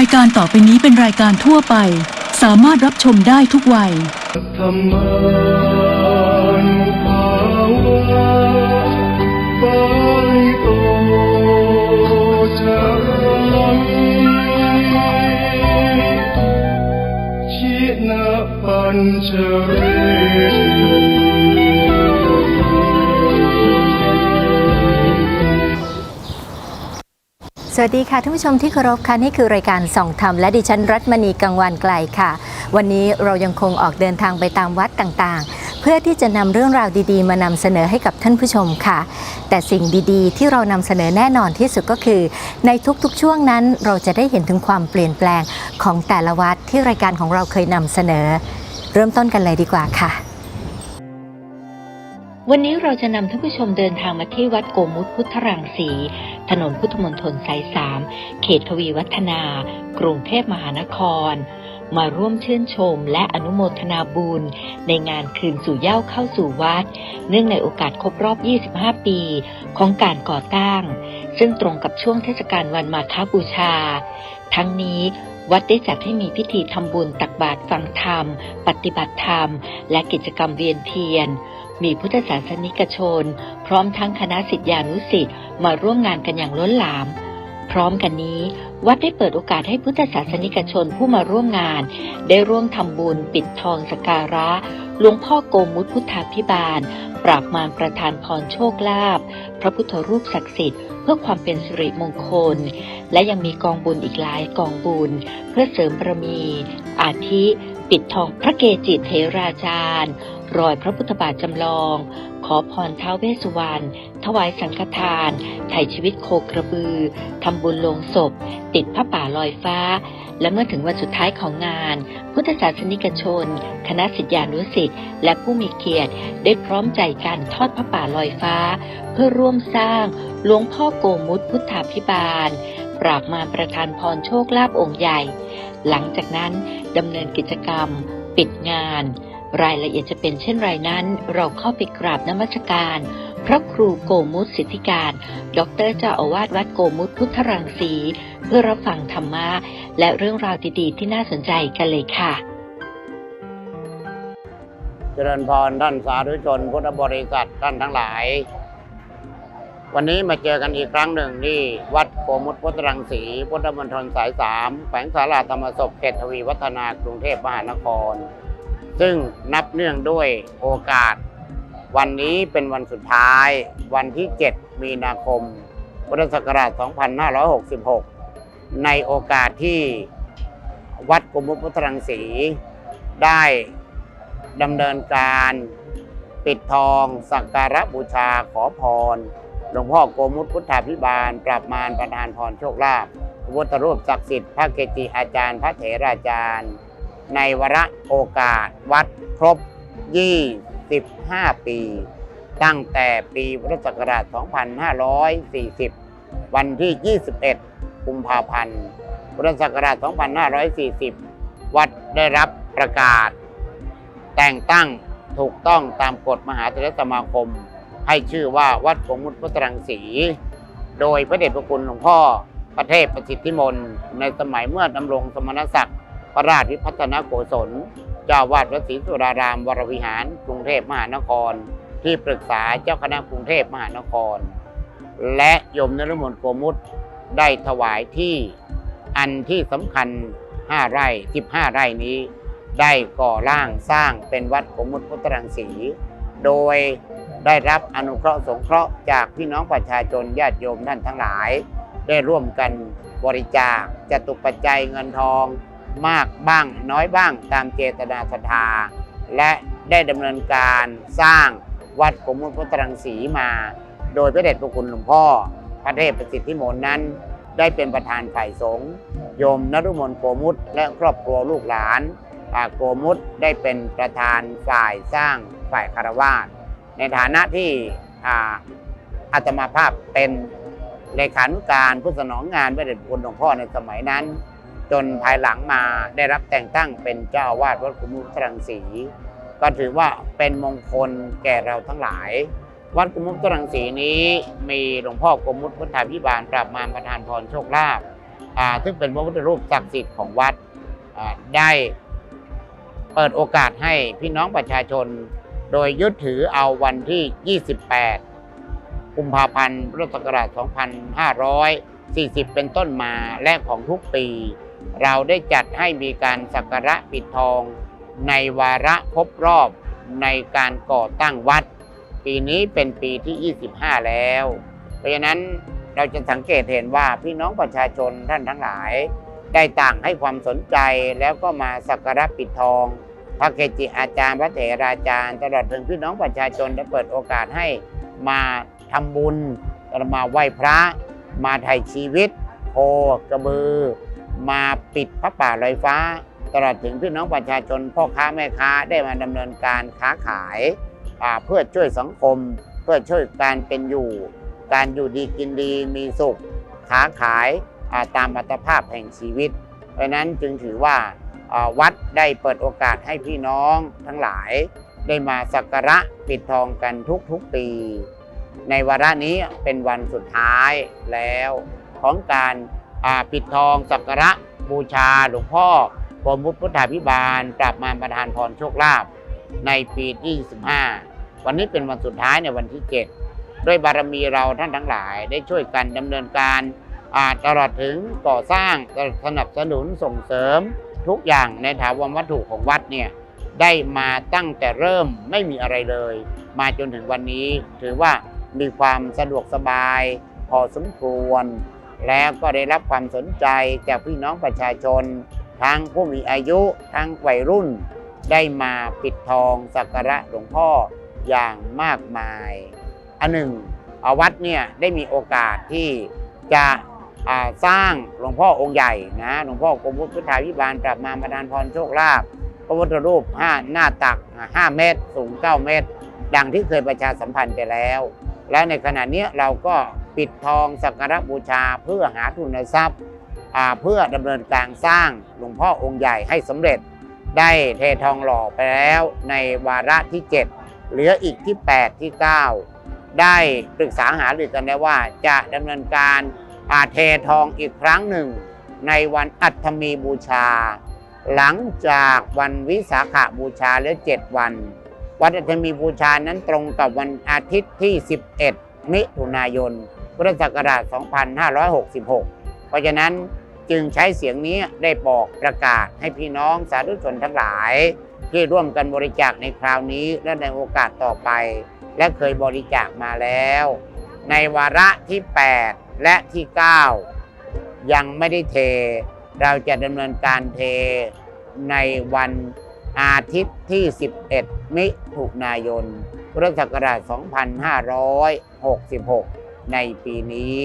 ายการต่อไปนี้เป็นรายการทั่วไป สามารถรับชมได้ทุกวัย ธรรมานุภาวะปาริโตจารังชินะปัญชเรติ สวัสดีค่ะท่านผู้ชมที่เคารพค่ะนี่คือรายการส่องธรรมและดิฉันรัตมณีกังวานไกลค่ะ วันนี้เรายังคงออกเดินทางไปตามวัดต่างๆ เพื่อที่จะนำเรื่องราวดีๆ มานำเสนอให้กับท่านผู้ชมค่ะ แต่สิ่งดีๆ ที่เรานำเสนอแน่นอนที่สุดก็คือ ในทุกๆช่วงนั้นเราจะได้เห็นถึงความเปลี่ยนแปลงของแต่ละวัดที่รายการของเราเคยนำเสนอ เริ่มต้นกันเลยดีกว่าค่ะ วันนี้เราจะนำท่านผู้ชมเดินทางมาที่วัดโกมุตพุทธรังสี ถนนพุทธมณฑลสายสามเขตทวีวัฒนา กรุงเทพมหานคร มาร่วมชื่นชมและอนุโมทนาบุญในงานคืนสู่เย้าเข้าสู่วัด เนื่องในโอกาสครบรอบ 25 ปี ของการก่อตั้ง ซึ่งตรงกับช่วงเทศกาลวันมาฆบูชา ทั้งนี้วัดได้จัดให้มีพิธีทำบุญตักบาตรฟังธรรม ปฏิบัติธรรม และกิจกรรมเวียนเทียน มีพุทธศาสนิกชน พร้อมทั้งคณะสิทธิานุสิษย์มาร่วมงานกันอย่างล้นหลาม พร้อมกันนี้ วัดได้เปิดโอกาสให้พุทธศาสนิกชนผู้มาร่วมงาน ได้ร่วมทำบุญปิดทองสการะหลวงพ่อโกมุตพุทธาพิบาล ปราบมารประทานพรโชคลาภพระพุทธรูปศักดิ์สิทธิ์เพื่อความเป็นสิริมงคล และยังมีกองบุญอีกหลายกองบุญ เพื่อเสริมบารมี อาทิ ปิดทองพระเกจิเทราจารย์ รอยพระพุทธบาทจำลอง ขอพรท้าวเวสสุวรรณถวายสังฆทานไถ่ชีวิตโคกระบือทำบุญลงศพ ติดผ้าป่าลอยฟ้า และเมื่อถึงวันสุดท้ายของงาน พุทธศาสนิกชน คณะสิทธิานุสิษย์และผู้มีเกียรติได้พร้อมใจกันทอดผ้าป่าลอยฟ้า เพื่อร่วมสร้างหลวงพ่อโกมุตพุทธาพิบาล ปราบมารประทานพรโชคลาภองค์ใหญ่ หลังจากนั้นดำเนินกิจกรรม ปิดงาน รายละเอียดจะเป็นเช่นไรนั้น เราเข้าไปกราบนมัสการ พระครูโกมุตสิทธิการ ดรเจ้าอาวาสวัดโกมุตพุทธรังสี เพื่อรับฟังธรรมะและเรื่องราวดีๆ ที่น่าสนใจกันเลยค่ะ เจริญพรท่านสาธุชนพุทธบริษัทท่านทั้งหลาย วันนี้มาเจอกันอีกครั้งหนึ่งที่วัดโกมุตพุทธรังสีพุทธมณฑลสายสามแขวงสาราธรรมศพเขตทวีวัฒนากรุงเทพมหานคร ซึ่งนับเนื่องด้วยโอกาส วันนี้เป็นวันสุดท้าย วันที่ 7 มีนาคม พุทธศักราช 2566 ในโอกาสที่วัดโกมุตพุทธรังสี ได้ดำเนินการปิดทองสักการะบูชาขอพร หลวงพ่อโกมุตพุทธาพิบาล ปราบมารประทานพรโชคลาภพระพุทธรูปศักดิ์สิทธิ์พระเกจิอาจารย์ พระเถราจารย์ ในวาระโอกาสวัดครบ 25 ปี ตั้งแต่ปีพุทธศักราช 2540 วันที่ 21 กุมภาพันธ์ พุทธศักราช 2540 วัดได้รับประกาศ แต่งตั้งถูกต้องตามกฎมหาเถรสมาคม ให้ชื่อว่าวัดโกมุตพุทธรังสี โดยพระเดชพระคุณหลวงพ่อประเทศประสิทธิมนในสมัยเมื่อดำรงสมณศักดิ์ พระราชวิพัฒนโกศลเจ้าวาดวัดศรีสุรารามวรวิหาร กรุงเทพมหานคร ที่ปรึกษาเจ้าคณะกรุงเทพมหานคร และโยมนรมนโกมุตได้ถวายที่อันที่สำคัญ 5 ไร่ 15 ไร่นี้ ได้ก่อร่างสร้างเป็นวัดโกมุตพุทธรังสี โดยได้รับอนุเคราะห์สงเคราะห์จากพี่น้องประชาชนญาติโยมท่านทั้งหลาย ได้ร่วมกันบริจาคจตุปัจจัยเงินทอง มากบ้างน้อยบ้างตามเจตนาศรัทธา และได้ดำเนินการสร้างวัดโกมุตพุทธรังสีมา โดยพระเดชพระคุณหลวงพ่อ พระเทพประสิทธิมนนั้น ได้เป็นประธานฝ่ายสงฆ์โยมนรุมนโกมุตและครอบครัวลูกหลานอาโกมุตได้เป็นประธานฝ่ายสร้างฝ่ายคารวาสในฐานะที่อาอาตมาภาพเป็นเลขานุการผู้สนองงานพระเดชพระคุณหลวงพ่อในสมัยนั้น จนภายหลังมาได้รับแต่งตั้งเป็นเจ้าอาวาสวัดกุมุตรังสี ก็ถือว่าเป็นมงคลแก่เราทั้งหลาย วัดกุมุตรังสีนี้มีหลวงพ่อกุมุตพุทธาพิบาลปราบมารประทานพรโชคลาภอ่าซึ่งเป็นพระพุทธรูปศักดิ์สิทธิ์ของวัดได้เปิดโอกาสให้พี่น้องประชาชน โดยยึดถือเอาวันที่ 28 กุมภาพันธ์พุทธศักราช 2540 เป็นต้นมาและของทุกปี เราได้จัดให้มีการสักการะปิดทอง ในวาระครบรอบในการก่อตั้งวัด ปีนี้เป็นปีที่ 25 แล้ว เพราะฉะนั้นเราจะสังเกตเห็นว่าพี่น้องประชาชนท่านทั้งหลาย ได้ต่างให้ความสนใจแล้วก็มาสักการะปิดทองพระเกจิอาจารย์พระเถราจารย์ ตลอดถึงพี่น้องประชาชนได้เปิดโอกาสให้มาทำบุญมาไหว้พระ มาไถ่ชีวิตโคกระบือ มาปิดพระป่าลอยฟ้า ตลอดถึงพี่น้องประชาชนพ่อค้าแม่ค้าได้มาดำเนินการค้าขายเพื่อช่วยสังคม เพื่อช่วยการเป็นอยู่ การอยู่ดีกินดีมีสุขค้าขายาตามอัตภาพแห่งชีวิต เพราะนั้นจึงถือว่าาวัดได้เปิดโอกาสให้พี่น้องทั้งหลาย ได้มาสักการะปิดทองกันทุกๆปี ในวาระนี้เป็นวันสุดท้ายแล้วของการ ปิดทองสักการะบูชาหลวงพ่อกรมพุทธาภิบาลปราบมาประทานพรโชคลาภในปีที่ 25 วันนี้เป็นวันสุดท้ายในวันที่ 7 ด้วยบารมีเราท่านทั้งหลายได้ช่วยกันดำเนินการตลอดถึงก่อสร้างสนับสนุนส่งเสริมทุกอย่างในถาวรวัตถุของวัดเนี่ยได้มาตั้งแต่เริ่มไม่มีอะไรเลย มาจนถึงวันนี้ถือว่ามีความสะดวกสบาย พอสมควร แล้วก็ได้รับความสนใจจากพี่น้องประชาชน ทั้งผู้มีอายุทั้งวัยรุ่น ได้มาปิดทองสักการะหลวงพ่ออย่างมากมาย อันหนึ่งอวัดเนี่ยได้มีโอกาสที่จะสร้างหลวงพ่อองค์ใหญ่นะหลวงพ่อกรมพุทธาภิบาลปรับมาประทานพรโชคลาภพระพุทธรูปห้าหน้าตักอ่า5เมตร สูง 9 เมตร ดังที่เคยประชาสัมพันธ์ไปแล้ว และในขณะนี้เราก็ ปิดทองสักการะบูชาเพื่อหาทุนทรัพย์เพื่อดำเนินการสร้างหลวงพ่อองค์ใหญ่ให้สำเร็จ ได้เททองหล่อไปแล้วในวาระที่ 7 เหลืออีกที่ 8 ที่ 9 ได้ปรึกษาหารือกันแล้วว่าจะดำเนินการอาเททองอีกครั้งหนึ่ง ในวันอัฐมีบูชา หลังจากวันวิสาขาบูชาเหลือ7วัน วันอัฐมีบูชานั้นตรงกับวันอาทิตย์ที่ 11 มิถุนายน พุทธศักราช 2566 เพราะฉะนั้นจึงใช้เสียงนี้ได้บอกประกาศให้พี่น้องสาธุชนทั้งหลาย ที่ร่วมกันบริจาคในคราวนี้และในโอกาสต่อไป และเคยบริจาคมาแล้ว ในวาระที่ 8 และที่ 9 ยังไม่ได้เท เราจะดำเนินการเทในวันอาทิตย์ที่ 11 มิถุนายนพุทธศักราช 2566 ในปีนี้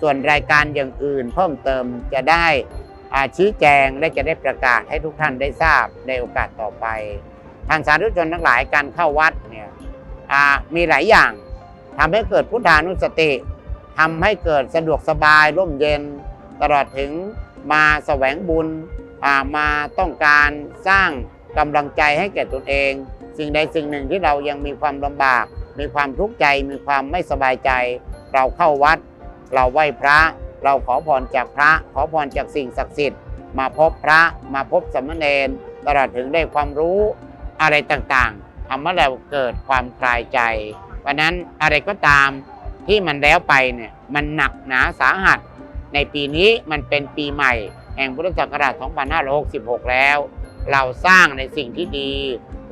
ส่วนรายการอย่างอื่นเพิ่มเติมจะได้อาชี้แจงและจะได้ประกาศให้ทุกท่านได้ทราบในโอกาสต่อไป ทางสาธุชนทั้งหลายการเข้าวัดเนี่ยมีหลายอย่างทำให้เกิดพุทธานุสติทำให้เกิดสะดวกสบายร่มเย็น ตลอดถึงมาแสวงบุญมาต้องการสร้างกำลังใจให้แก่ตนเอง สิ่งใดสิ่งหนึ่งที่เรายังมีความลำบาก มีความทุกข์ใจ มีความไม่สบายใจ เราเข้าวัด เราไหว้พระ เราขอพรจากพระ ขอพรจากสิ่งศักดิ์สิทธิ์ มาพบพระมาพบสามเณรตลอดถึงได้ความรู้อะไรต่างๆทำให้เราเกิดความคลายใจเพราะนั้นอะไรก็ตามที่มันแล้วไปเนี่ยมันหนักหนาสาหัส ในปีนี้มันเป็นปีใหม่ แห่งพุทธศักราช 2566 แล้ว เราสร้างในสิ่งที่ดี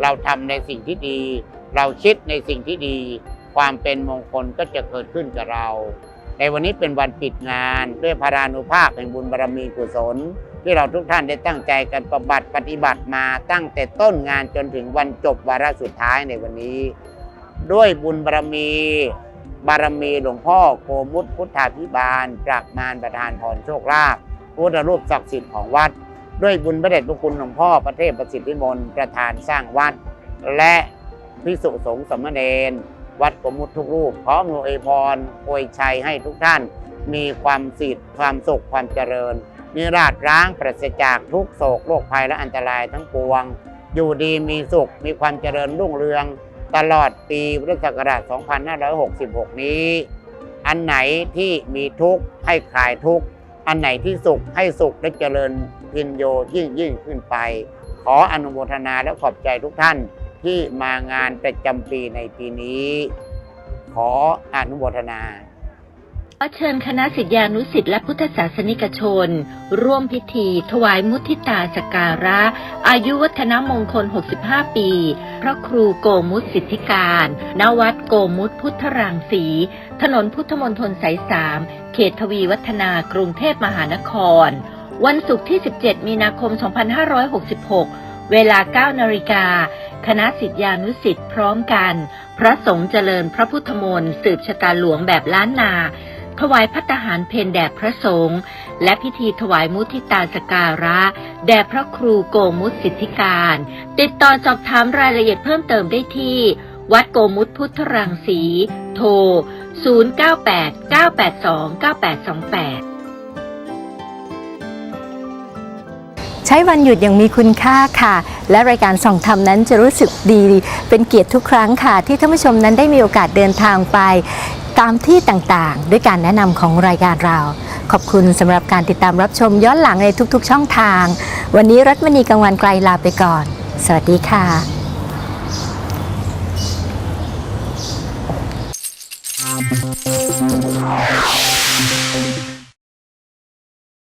เราทำในสิ่งที่ดี เราคิดในสิ่งที่ดี ความเป็นมงคลก็จะเกิดขึ้นกับเรา ในวันนี้เป็นวันปิดงาน ด้วยพารานุภาพแห่งบุญบารมีกุศล ที่เราทุกท่านได้ตั้งใจกันประบัติปฏิบัติมาตั้งแต่ต้นงานจนถึงวันจบวาระสุดท้ายในวันนี้ ด้วยบุญบารมี บารมีหลวงพ่อโกมุตพุทธาภิบาลปรากมารประทานพรโชคลาภพุทธรูปศักดิ์สิทธิ์ของวัด ด้วยบุญพระเดชพระคุณหลวงพ่อประเทศประสิทธิมนประธานสร้างวัด และพิสุสงฆ์สมณเณร วัดโกมุตทุกรูปขออำนวยพรโอยชัยให้ทุกท่าน มีความสิทธิ์ความสุขความเจริญ นิราชร้างปราศจากทุกโศกโรคภัยและอันตรายทั้งปวง อยู่ดีมีสุขมีความเจริญรุ่งเรือง ตลอดปีพุทธศักราช 2566 นี้ อันไหนที่มีทุกข์ให้คลายทุกข์อันไหนที่สุขให้สุขและเจริญพินโยยิ่งยิ่งขึ้นไป ขออนุโมทนาและขอบใจทุกท่าน ที่มางานประจำปีในปีนี้ ขออนุโมทนาขอเชิญคณะศิษยานุศิษย์และพุทธศาสนิกชน ร่วมพิธี ถวายมุทิตาสการะ อายุวัฒนมงคล 65 ปี พระครูโกมุตสิทธิการ ณวัดโกมุตพุทธรังสี ถนนพุทธมณฑลสายสามเขตทวีวัฒนากรุงเทพมหานคร วันศุกร์ที่ 17 มีนาคม 2566 เวลา 9 นาฬิกา คณะศิษยานุศิษย์พร้อมกัน พระสงฆ์เจริญพระพุทธมนต์สืบชะตาหลวงแบบล้านนา ถวายพัตหารเพนแด่พระสงฆ์และพิธีถวายมุทิตาสการะ แด่พระครูโกมุตสิทธิการ ติดต่อสอบถามรายละเอียดเพิ่มเติมได้ที่ วัดโกมุตพุทธรังสี โทร 0989829828 ช้วันหยุดอย่างมีคุณค่าค่ะ และรายการส่องธรรมนั้นจะรู้สึกดี เป็นเกียรติทุกครั้งค่ะ ที่ท่านผู้ชมนั้นได้มีโอกาสเดินทางไป ตามที่ต่างๆ ด้วยการแนะนำของรายการเรา ขอบคุณสำหรับการติดตามรับชมย้อนหลังในทุกๆ ช่องทาง วันนี้รัตมณีกังวันไกลลาไปก่อน สวัสดีค่ะ